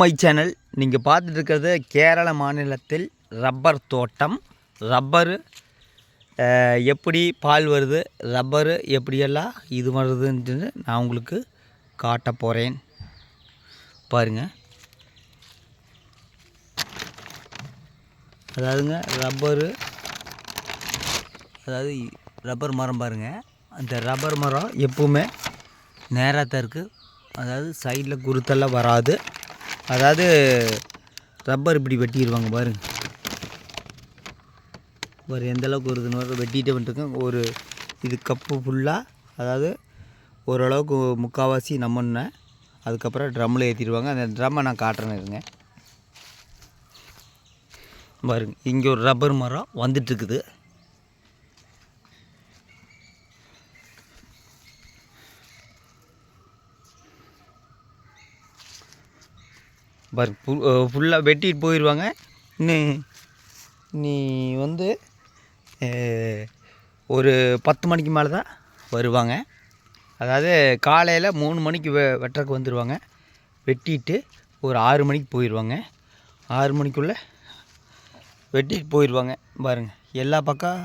My channel நீங்கள் பார்த்துட்டு இருக்கிறது கேரள மாநிலத்தில் ரப்பர் தோட்டம். ரப்பரு எப்படி பால் வருது ரப்பரு எப்படியெல்லாம் இது வருதுன்னு நான் உங்களுக்கு காட்ட போகிறேன் பாருங்க. அதாவதுங்க ரப்பரு அதாவது ரப்பர் மரம் பாருங்கள் அந்த ரப்பர் மரம் எப்பவுமே நேராக தான் இருக்குது அதாவது சைடில் குருத்தெல்லாம் வராது. அதாவது ரப்பர் இப்படி வெட்டிடுவாங்க பாருங்க ஒரு எந்த அளவுக்கு வருதுன்னு வர வெட்டிகிட்டே வந்துட்டுருக்கேன் ஒரு இது கப்பு ஃபுல்லாக அதாவது ஓரளவுக்கு முக்கால்வாசி நம்மன்னு அதுக்கப்புறம் ட்ரம்மில் ஏற்றிடுவாங்க அந்த ட்ரம்மை நான் காட்டுறேன் இருங்க. பாருங்க இங்கே ஒரு ரப்பர் மரம் வந்துட்டுருக்குது பர் ஃபுல்லாக வெட்டிட்டு போயிடுவாங்க இன்னும் நீ வந்து ஒரு பத்து மணிக்கு மேலே தான் வருவாங்க. அதாவது காலையில் மூணு மணிக்கு வெ வெட்டுறக்கு வந்துடுவாங்க வெட்டிட்டு ஒரு ஆறு மணிக்கு போயிடுவாங்க ஆறு மணிக்குள்ளே வெட்டிட்டு போயிடுவாங்க பாருங்கள் எல்லா பக்கம்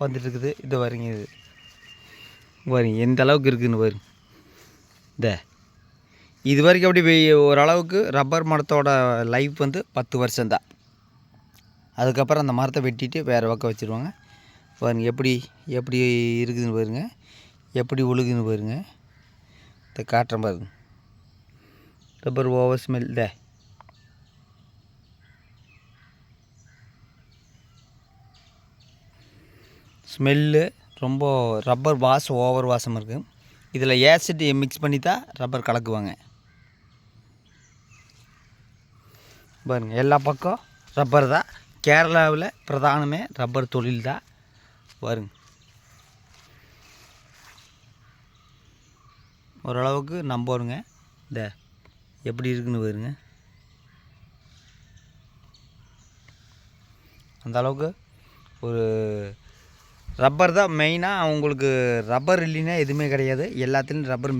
வந்துட்டுருக்குது. இது பாருங்க இது. பாருங்க எந்த அளவுக்கு இருக்குதுன்னு பாருங்க. இந்த. இது வரைக்கும் அப்படி வெய்- ஓரளவுக்கு ரப்பர் மரத்தோட லைஃப் வந்து பத்து வருஷம்தான் அதுக்கப்புறம் அந்த மரத்தை வெட்டிட்டு வேறு பக்கம் வச்சுருவாங்க. பாருங்கள் எப்படி எப்படி இருக்குதுன்னு பாருங்க. எப்படி ஒழுகுன்னு பாருங்க. இதை காட்டுறேன் பாருங்க ரப்பர் ஓவர் ஸ்மெல் தே ஸ்மெல்லு ரொம்ப ரப்பர் வாசம் ஓவர் வாசம் இருக்குது இதில் ஏசிட் மிக்ஸ் பண்ணி தான் ரப்பர் கலக்குவாங்க. பாருங்கள் எல்லா பக்கம் ரப்பர் தான். கேரளாவில் பிரதானமே ரப்பர் தொழில் தான் பாருங்க. ஓரளவுக்கு நம்பணுங்க இந்த எப்படி இருக்குன்னு பாருங்க. அந்த அளவுக்கு ஒரு ரப்பர் தான் மெயினாக அவங்களுக்கு ரப்பர் இல்லைன்னா எதுவுமே கிடையாது. எல்லாத்துலேயும் ரப்பர்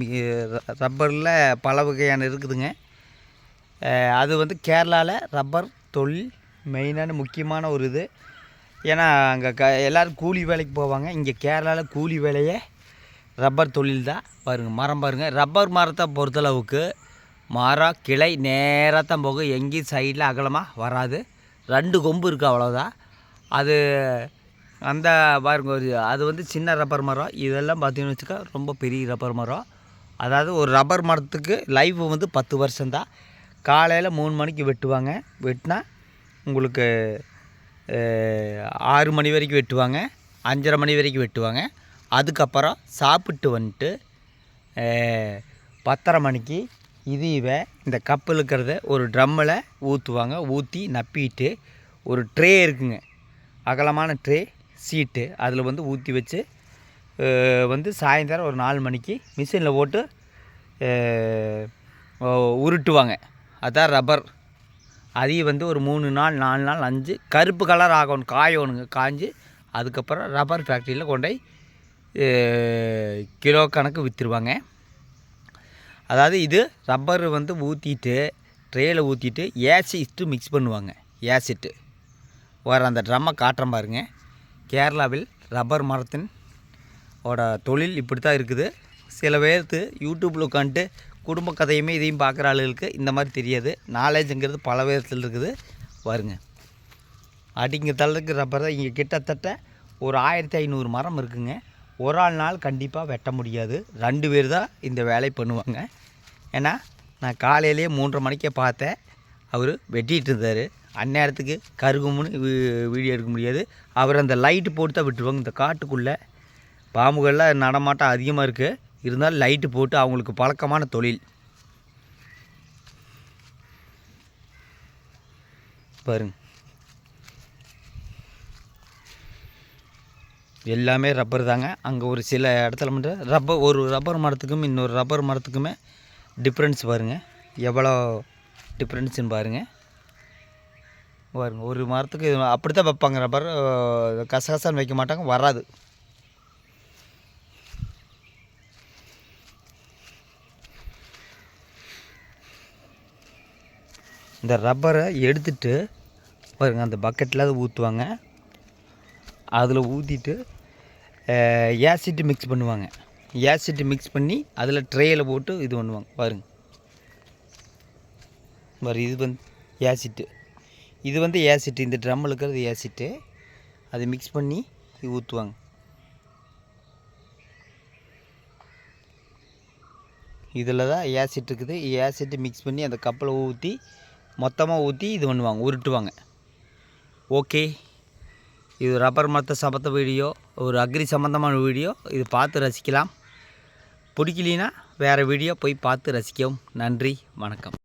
ரப்பரில் பல வகையான இருக்குதுங்க. அது வந்து கேரளாவில் ரப்பர் தொழில் மெயினான முக்கியமான ஒரு இது. ஏன்னா அங்கே க எல்லோரும் கூலி வேலைக்கு போவாங்க. இங்கே கேரளாவில் கூலி வேலையே ரப்பர் தொழில் தான். பாருங்கள் மரம் பாருங்கள் ரப்பர் மரத்தை பொறுத்தளவுக்கு மரம் கிளை நேராக தான் போகும். எங்கேயும் சைடில் அகலமாக வராது. ரெண்டு கொம்பு இருக்குது அவ்வளோதான் அது அந்த பாருங்க ஒரு அது வந்து சின்ன ரப்பர் மரம். இதெல்லாம் பார்த்தீங்கன்னு வச்சுக்கா ரொம்ப பெரிய ரப்பர் மரம். அதாவது ஒரு ரப்பர் மரத்துக்கு லைஃப் வந்து பத்து வருஷம்தான். காலையில் மூணு மணிக்கு வெட்டுவாங்க. வெட்டினா உங்களுக்கு ஆறு மணி வரைக்கும் வெட்டுவாங்க. அஞ்சரை மணி வரைக்கும் வெட்டுவாங்க. அதுக்கப்புறம் சாப்பிட்டு வந்துட்டு பத்தரை மணிக்கு இதுவே இந்த கப்பில் இருக்கிறத ஒரு ட்ரம்மில் ஊற்றுவாங்க ஊற்றி நப்பிட்டு ஒரு ட்ரே இருக்குங்க. அகலமான ட்ரே சீட்டு. அதில் வந்து ஊற்றி வச்சு வந்து சாயந்தரம் ஒரு நாலு மணிக்கு மிஷினில் போட்டு உருட்டுவாங்க. அதான் ரப்பர். அதையும் வந்து ஒரு மூணு நாள் நாலு நாள் அஞ்சு. கருப்பு கலர் ஆகணும் காயணுங்க. காஞ்சு அதுக்கப்புறம் ரப்பர் ஃபேக்ட்ரியில் கொண்டு போய் கிலோ கணக்கு விற்றுருவாங்க அதாவது இது ரப்பர் வந்து ஊற்றிட்டு ட்ரேயில் ஊற்றிட்டு ஏசிட்டு மிக்ஸ் பண்ணுவாங்க. ஏசிட்டு வர அந்த ட்ரம்மை காட்டுறேன் பாருங்க. கேரளாவில் ரப்பர் மரத்தின் ஓட தொழில் இப்படி தான் இருக்குது. சில பேர்த்து யூடியூப்பில் உட்காந்துட்டு குடும்ப கதையுமே இதையும் பார்க்குற ஆளுகளுக்கு இந்த மாதிரி தெரியாது. நாலேஜுங்கிறது பல விதத்தில் இருக்குது. வருங்க அடிங்க தள்ளதுக்கு ரப்பர் தான் இங்கே கிட்டத்தட்ட ஒரு ஆயிரத்தி ஐநூறு மரம் இருக்குங்க. ஒரு ஆள் நாள் கண்டிப்பாக வெட்ட முடியாது. ரெண்டு பேர் தான் இந்த வேலையை பண்ணுவாங்க. ஏன்னா நான் காலையிலேயே மூன்றரை மணிக்கே பார்த்தேன். அவர் வெட்டிகிட்டு இருந்தார். அந்நேரத்துக்கு கருகும்னு வீ- வீடியோ எடுக்க முடியாது. அவர் அந்த லைட்டு போட்டு தான் விட்டுருவாங்க. இந்த காட்டுக்குள்ளே பாம்புகள்லாம் நடமாட்டம் அதிகமாக இருக்குது இருந்தாலும் லைட்டு போட்டு அவங்களுக்கு பழக்கமான தொழில். பாருங்க. எல்லாமே ரப்பர் தாங்க. அங்கே ஒரு சில இடத்துல மட்டும் ரப்பர் ஒரு ரப்பர் மரத்துக்கும் இன்னொரு ரப்பர் மரத்துக்குமே டிஃப்ரென்ஸ் பாருங்கள் எவ்வளோ டிஃப்ரென்ஸுன்னு பாருங்கள் பாருங்கள் ஒரு மரத்துக்கு அப்படி தான் வைப்பாங்க ரப்பர் கசகசான்னு வைக்க மாட்டாங்க வராது. இந்த ரப்பரை எடுத்துட்டு பாருங்க அந்த பக்கெட்டில் அதை ஊற்றுவாங்க அதில் ஊற்றிட்டு ஏசிட்டு மிக்ஸ் பண்ணுவாங்க. ஏசிட்டு மிக்ஸ் பண்ணி அதில் ட்ரேயில் போட்டு இது பண்ணுவாங்க. பாருங்க. பாரு இது வந்து ஏசிட்டு இது வந்து ஏசிட்டு இந்த ட்ரம்மில் இருக்கிறது ஏசிட்டு அதை மிக்ஸ் பண்ணி ஊற்றுவாங்க இதில் தான் ஏசிட் இருக்குது. ஏசிட்டு மிக்ஸ் பண்ணி அந்த கப்பலை ஊற்றி மொத்தமாக ஊற்றி இது பண்ணுவாங்க உருட்டுவாங்க. ஓகே இது ரப்பர் மரத்தை சபத்த வீடியோ ஒரு அக்ரி சம்மந்தமான வீடியோ. இது பார்த்து ரசிக்கலாம். பிடிக்கலினா வேறு வீடியோ போய் பார்த்து ரசிக்கவும். நன்றி வணக்கம்.